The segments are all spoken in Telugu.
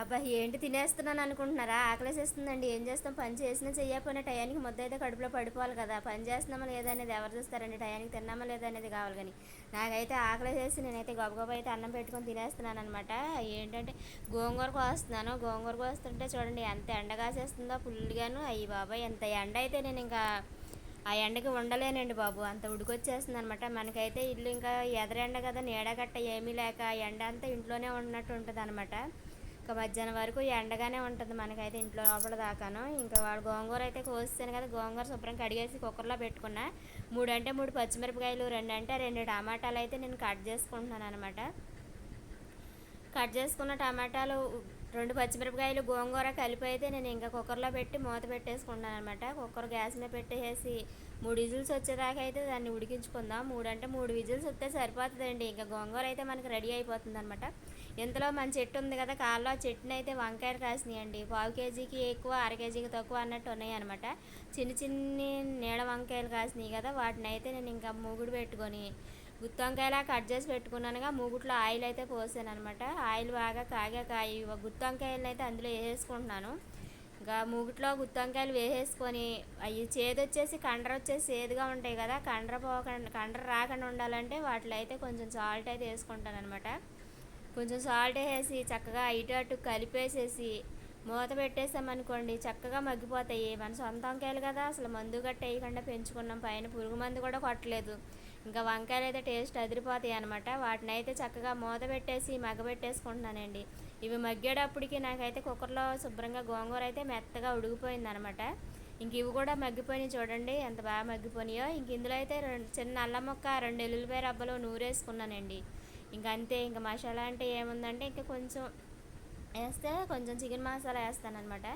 అబ్బా ఏంటి తినేస్తున్నాను అనుకుంటున్నారా? ఆకలేసేస్తుందండి. ఏం చేస్తాం? పని చేసినా చెయ్యకపోయినా టయానికి ముద్ద అయితే కడుపులో పడిపోవాలి కదా. పని చేస్తున్నామా లేదా అనేది ఎవరు చూస్తారండి? టయానికి తిన్నామా లేదా అనేది కావాలి కానీ. నాకైతే ఆకలేసేసి నేనైతే గబగబా అయితే అన్నం పెట్టుకొని తినేస్తున్నాను అనమాట ఏంటంటే గోంగూర కోస్తున్నాను. గోంగూర కోస్తుంటే చూడండి ఎంత ఎండ కాసేస్తుందో ఫుల్గాను అయ్యి బాబాయ్ ఎంత ఎండ అయితే నేను ఇంకా ఆ ఎండకి ఉండలేనండి బాబు. అంత ఉడికొచ్చేస్తుంది అనమాట మనకైతే ఇల్లు ఇంకా ఎదరెండ కదా. నీడ గట్ట ఏమీ లేక ఎండ అంతా ఇంట్లోనే ఉన్నట్టు ఉంటుంది అనమాట ఇంకా మధ్యాహ్నం వరకు ఎండగానే ఉంటుంది మనకైతే ఇంట్లో లోపల దాకాను. ఇంకా వాడు గోంగూర అయితే కోస్తాను కదా గోంగూర శుభ్రం కడిగేసి కుక్కర్లో పెట్టుకున్నా. మూడు అంటే మూడు పచ్చిమిరపకాయలు రెండు అంటే రెండు టమాటాలు అయితే నేను కట్ చేసుకుంటున్నాను అనమాట. కట్ చేసుకున్న టమాటాలు రెండు పచ్చిమిరపకాయలు గోంగూర కలిపి అయితే నేను ఇంకా కుక్కర్లో పెట్టి మూత పెట్టేసుకుంటాను అనమాట కుక్కర్ గ్యాస్ మీద పెట్టేసి మూడు విజిల్స్ వచ్చేదాకా అయితే దాన్ని ఉడికించుకుందాం. మూడు అంటే మూడు విజిల్స్ వస్తే సరిపోతుందండి. ఇంకా గోంగూర అయితే మనకి రెడీ అయిపోతుంది అనమాట ఇంతలో మన చెట్టు ఉంది కదా కాల్లో చెట్టుని అయితే వంకాయలు కాసినాయండి. పావు కేజీకి ఎక్కువ అర కేజీకి తక్కువ అన్నట్టు ఉన్నాయి అనమాట చిన్న చిన్ని నీడ వంకాయలు కాసినాయి కదా వాటిని అయితే నేను ఇంకా మూగుడు పెట్టుకొని గుత్తి వంకాయలా కట్ చేసి పెట్టుకున్నానుగా. మూగుట్లో ఆయిల్ అయితే పోసాను అనమాట ఆయిల్ బాగా కాగాక ఈ గుత్తి అయితే అందులో వేసేసుకుంటున్నాను. ఇంకా మూగిట్లో గుత్తి వంకాయలు వేసేసుకొని అవి చేదు వచ్చేసి కండ్ర వచ్చేసి చేదుగా ఉంటాయి కదా కండ్ర పోకుండా కండ్ర రాకుండా ఉండాలంటే వాటిలో అయితే కొంచెం సాల్ట్ అయితే వేసుకుంటాను అనమాట కొంచెం సాల్ట్ వేసి చక్కగా ఇటు అటు కలిపేసేసి మూత పెట్టేసామనుకోండి చక్కగా మగ్గిపోతాయి. మన సొంత వంకాయలు కదా అసలు మందు గట్ట వేయకుండా పెంచుకున్నాం. పైన పురుగు మందు కూడా కొట్టలేదు. ఇంకా వంకాయలు అయితే టేస్ట్ అదిరిపోతాయి అనమాట వాటిని అయితే చక్కగా మూత పెట్టేసి మగ్గబెట్టేసుకుంటున్నానండి ఇవి మగ్గేటప్పటికి నాకైతే కుక్కర్లో శుభ్రంగా గోంగూర అయితే మెత్తగా ఉడిగిపోయింది అనమాట ఇంక ఇవి కూడా మగ్గిపోయినాయి చూడండి ఎంత బాగా మగ్గిపోయినాయో. ఇంక ఇందులో అయితే రెండు చిన్న అల్లం మొక్క రెండు ఎల్లుల్లిపాయ రబ్బలు నూరేసుకున్నానండి. ఇంక అంతే ఇంక మసాలా అంటే ఏముందంటే ఇంకా కొంచెం వేస్తే కొంచెం చికెన్ మసాలా వేస్తాను అనమాట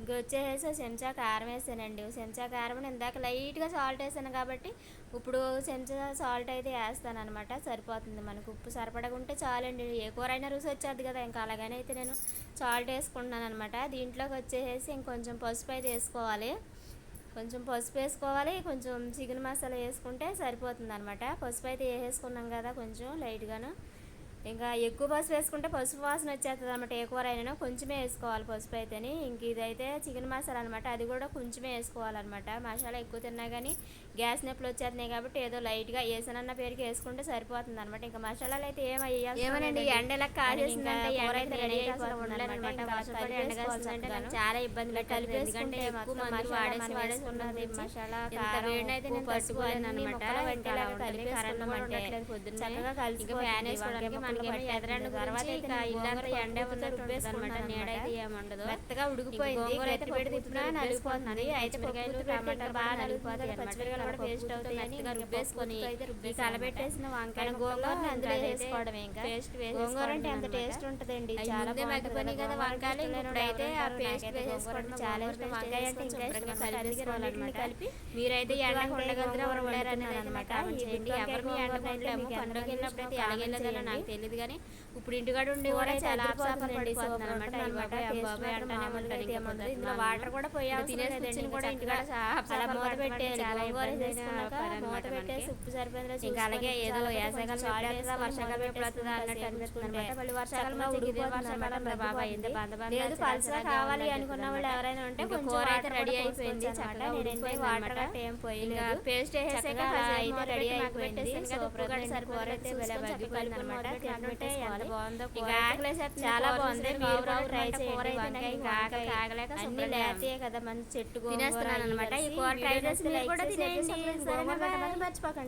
ఇంక వచ్చేసి చెంచా కారం వేసానండి. చెంచా కారం ఇందాక లైట్గా సాల్ట్ వేసాను కాబట్టి ఇప్పుడు చెంచా సాల్ట్ అయితే వేస్తాను అనమాట సరిపోతుంది మనకు. ఉప్పు సరిపడకుంటే చాలండి. ఏ కూర అయినా రుచి వచ్చేది కదా. ఇంకా అలాగనే అయితే నేను సాల్ట్ వేసుకుంటున్నాను అనమాట దీంట్లోకి వచ్చేసి ఇంకొంచెం పసుపు అయితే వేసుకోవాలి. కొంచెం పసుపు వేసుకోవాలి. కొంచెం చికెన్ మసాలా వేసుకుంటే సరిపోతుంది అనమాట పసుపు అయితే వేసేసుకున్నాం కదా కొంచెం లైట్గాను. ఇంకా ఎక్కువ పసుపు వేసుకుంటే పసుపు వాసన వచ్చేస్తుంది అనమాట ఏ కూర అయినా కొంచెమే వేసుకోవాలి పసుపు అయితేని. ఇంక ఇదైతే చికెన్ మసాలా అనమాట అది కూడా కొంచెమే వేసుకోవాలన్నమాట. మసాలా ఎక్కువ తిన్నా కానీ గ్యాస్ నొప్పులు వచ్చేస్తున్నాయి కాబట్టి ఏదో లైట్గా వేసానన్న పేరుకి వేసుకుంటే సరిపోతుంది అనమాట ఇంకా మసాలాలు అయితే ఏమయ్యాలి ఏమనండి ఎండలా అయిపోతుంది చాలా ఇబ్బంది కలిపేసుకుంటే మసాలా అనమాట చక్కగా కలిసి ఫ్యాన్ వేసుకోవడానికి మనకేమో ఎదరండు తర్వాత ఇక ఇల్లంతా ఎండ ఉన్నట్టు అనమాట నీడ అయితే ఏముండదు. మెత్తగా ఉడికిపోయింది. అయితే పెట్టి తిప్పినా నలిగిపోతుంది. అయితే పప్పులు టమాటా బాగా నలిగిపోతాయి పచ్చిమిరకాయలు కూడా పేస్ట్ అవుతాయి. మెత్తగా రుబ్బేసుకొని ఈ కలబెట్టేసిన వంకాయ గోంగూర అందులో వేసుకోవడమే ఇంకా. పేస్ట్ గోంగూర అంటే ఎంత టేస్ట్ ఉంటుందండి? చాలా మగ్గిపోయి కదా వంకాయలు. ఇప్పుడైతే ఆ పేస్ట్ వేసేసుకోవడం చాలా ఇష్టం. వంకాయ అంటే ఇంకా ఇష్టం. కలిపి కలిపి మీరైతే ఎండ ఎవరు అనమాట చేయండి ఎండ వెళ్ళినప్పుడు అయితే ఎలాగెళ్ళగలో నాకు తెలియదు కానీ ఇప్పుడు ఇంటికాడ ఉండి కూడా చాలా అనమాట బాబాయ్ అంటానే ఉంటాను ఇందులో వాటర్ కూడా పోయా తినేసి కూడా ఇంటికాడ అలా మూత పెట్టేయాలి. గోంగూర వేసేసుకున్నాక మూత పెట్టేసి ఉప్పు సరిపోయిందో ఇంకా అలాగే ఏదో వేసవికాలం చాలేదా వర్షాకాలం ఎప్పుడు వస్తుందా అన్నట్టు అనిపిస్తుంది అనమాట మళ్ళీ వర్షాకాలం ఇదే వర్షాకాలం బాబాయ్ లేదు పలుసగా కావాలి అనుకున్న వాళ్ళు ఎవరైనా ఉంటే కూర అయితే రెడీ అయిపోయింది చక్కగా నేనైతే వాటర్ ఏం పోయి పేస్ట్ వేసేసాక రెడీ అయిపోయింది అనమాట ఎంత బాగుందో చాలా బాగుంది. మీరు కూడా ట్రై చేయండి. వంకాయ అన్ని లేతే కదా మంచి చెట్టు తినేస్తున్నాను అనమాట ఈ కూర ట్రై చేసి మీరు కూడా తినేయండి. మర్చిపోకండి.